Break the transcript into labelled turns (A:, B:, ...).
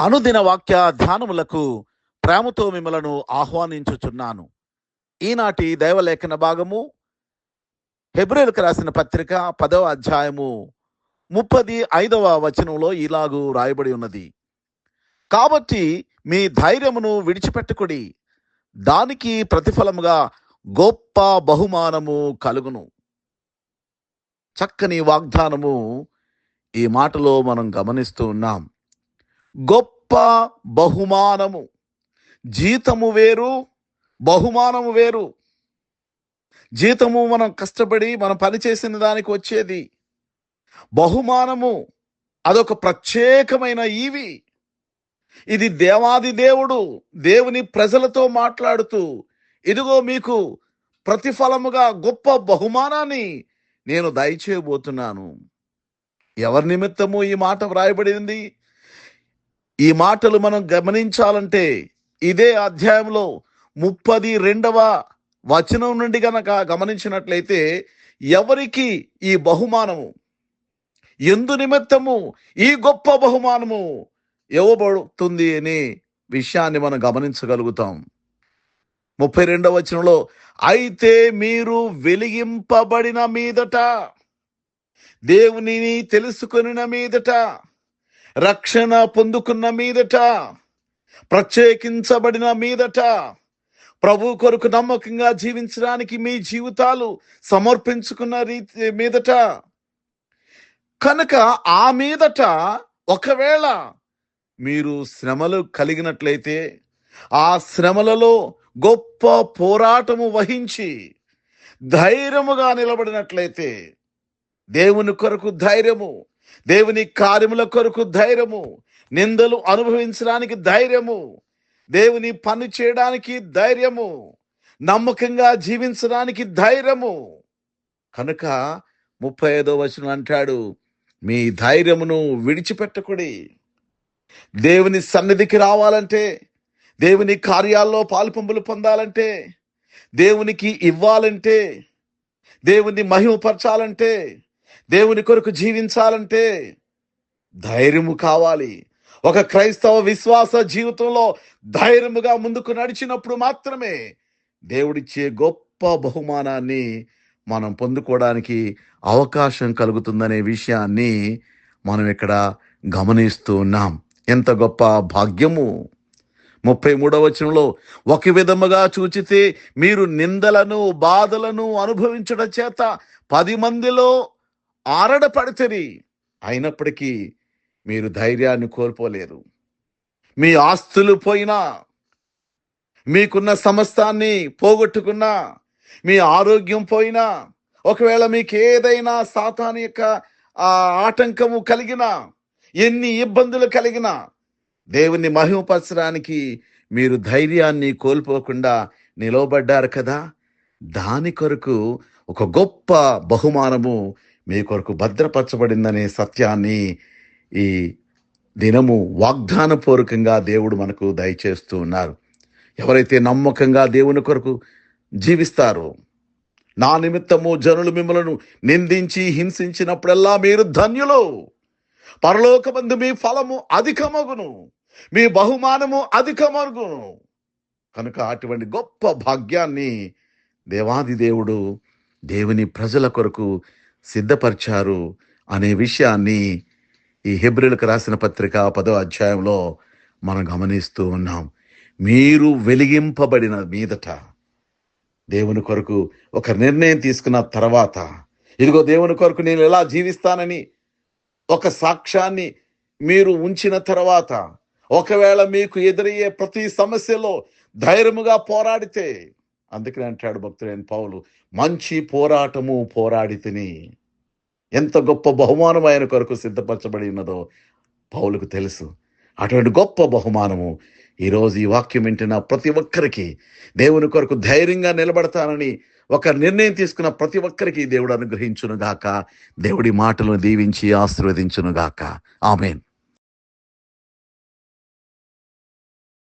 A: అనుదిన వాక్య ధ్యానములకు ప్రేమతో మిమ్మలను ఆహ్వానించుచున్నాను. ఈనాటి దైవలేఖన భాగము హెబ్రిల్కి రాసిన పత్రిక పదవ అధ్యాయము ముప్పది ఐదవ వచనంలో ఇలాగూ రాయబడి ఉన్నది. కాబట్టి మీ ధైర్యమును విడిచిపెట్టుకుడి. దానికి ప్రతిఫలముగా గొప్ప బహుమానము కలుగును. చక్కని వాగ్దానము ఈ మాటలో మనం గమనిస్తూ ఉన్నాం. గొప్ప బహుమానము. జీతము వేరు బహుమానము వేరు. జీతము మనం కష్టపడి మనం పని చేసిన దానికి వచ్చేది బహుమానము. అదొక ప్రత్యేకమైన ఈవి. ఇది దేవాది దేవుడు దేవుని ప్రజలతో మాట్లాడుతూ ఇదిగో మీకు ప్రతిఫలముగా గొప్ప బహుమానాన్ని నేను దయచేయబోతున్నాను. ఎవరి నిమిత్తము ఈ మాట వ్రాయబడింది? ఈ మాటలు మనం గమనించాలంటే ఇదే అధ్యాయంలో ముప్పది రెండవ వచనం నుండి గనక గమనించినట్లయితే ఎవరికి ఈ బహుమానము? ఎందు నిమిత్తము ఈ గొప్ప బహుమానము ఇవ్వబడుతుంది అనే విషయాన్ని మనం గమనించగలుగుతాం. ముప్పై రెండవ వచనంలో అయితే మీరు వెలిగింపబడిన మీదట దేవునిని తెలుసుకొనిన మీదట రక్షణ పొందుకున్న మీదట ప్రత్యేకించబడిన మీదట ప్రభు కొరకు నమ్మకంగా జీవించడానికి మీ జీవితాలు సమర్పించుకున్న రీతి మీదట. కనుక ఆ మీదట ఒకవేళ మీరు శ్రమలు కలిగినట్లయితే ఆ శ్రమలలో గొప్ప పోరాటము వహించి ధైర్యముగా నిలబడినట్లయితే దేవుని కొరకు ధైర్యము దేవుని కార్యముల కొరకు ధైర్యము నిందలు అనుభవించడానికి ధైర్యము దేవుని పని చేయడానికి ధైర్యము నమ్మకంగా జీవించడానికి ధైర్యము. కనుక ముప్పై ఐదో వచనం అంటాడు మీ ధైర్యమును విడిచిపెట్టకుడి. దేవుని సన్నిధికి రావాలంటే దేవుని కార్యాల్లో పాల్పంపులు పొందాలంటే దేవునికి ఇవ్వాలంటే దేవుని మహిమపరచాలంటే దేవుని కొరకు జీవించాలంటే ధైర్యము కావాలి. ఒక క్రైస్తవ విశ్వాస జీవితంలో ధైర్యముగా ముందుకు నడిచినప్పుడు మాత్రమే దేవుడిచ్చే గొప్ప బహుమానాన్ని మనం పొందుకోవడానికి అవకాశం కలుగుతుందనే విషయాన్ని మనం ఇక్కడ గమనిస్తూ ఉన్నాం. ఎంత గొప్ప భాగ్యము! ముప్పై మూడవ వచనంలో ఒక విధముగా చూచితే మీరు నిందలను బాధలను అనుభవించడం చేత పది మందిలో ఆరడపడితేరి. అయినప్పటికీ మీరు ధైర్యాన్ని కోల్పోలేరు. మీ ఆస్తులు పోయినా మీకున్న సమస్తాన్ని పోగొట్టుకున్నా మీ ఆరోగ్యం పోయినా ఒకవేళ మీకు ఏదైనా సాతాను యొక్క ఆటంకము కలిగినా ఎన్ని ఇబ్బందులు కలిగినా దేవుని మహిమపరచడానికి మీరు ధైర్యాన్ని కోల్పోకుండా నిలవబడ్డారు కదా? దాని కొరకు ఒక గొప్ప బహుమానము మీ కొరకు భద్రపరచబడిందనే సత్యాన్ని ఈ దినము వాగ్దానపూర్వకంగా దేవుడు మనకు దయచేస్తూ ఉన్నారు. ఎవరైతే నమ్మకంగా దేవుని కొరకు జీవిస్తారో నా నిమిత్తము జనులు మిమ్మలను నిందించి హింసించినప్పుడల్లా మీరు ధన్యులు. పరలోకమందు మీ ఫలము అధికమగును మీ బహుమానము అధికమగును. కనుక అటువంటి గొప్ప భాగ్యాన్ని దేవాది దేవుడు దేవుని ప్రజల కొరకు సిద్ధపరిచారు అనే విషయాన్ని ఈ హెబ్రిలకు రాసిన పత్రిక పదో అధ్యాయంలో మనం గమనిస్తూ ఉన్నాం. మీరు వెలిగింపబడిన మీదట దేవుని కొరకు ఒక నిర్ణయం తీసుకున్న తర్వాత ఇదిగో దేవుని కొరకు నేను ఎలా జీవిస్తానని ఒక సాక్ష్యాన్ని మీరు ఉంచిన తర్వాత ఒకవేళ మీకు ఎదురయ్యే ప్రతి సమస్యలో ధైర్యముగా పోరాడితే అందుకని అంటాడు భక్తుడైన పౌలు మంచి పోరాటము పోరాడి తిని ఎంత గొప్ప బహుమానం ఆయన కొరకు సిద్ధపరచబడి ఉన్నదో పౌలకు తెలుసు. అటువంటి గొప్ప బహుమానము ఈరోజు ఈ వాక్యం వింటున్న ప్రతి ఒక్కరికి దేవుని కొరకు ధైర్యంగా నిలబడతానని ఒక నిర్ణయం తీసుకున్న ప్రతి ఒక్కరికి దేవుడు అనుగ్రహించునుగాక. దేవుడి మాటలను దీవించి ఆశీర్వదించునుగాక. ఆమెన్.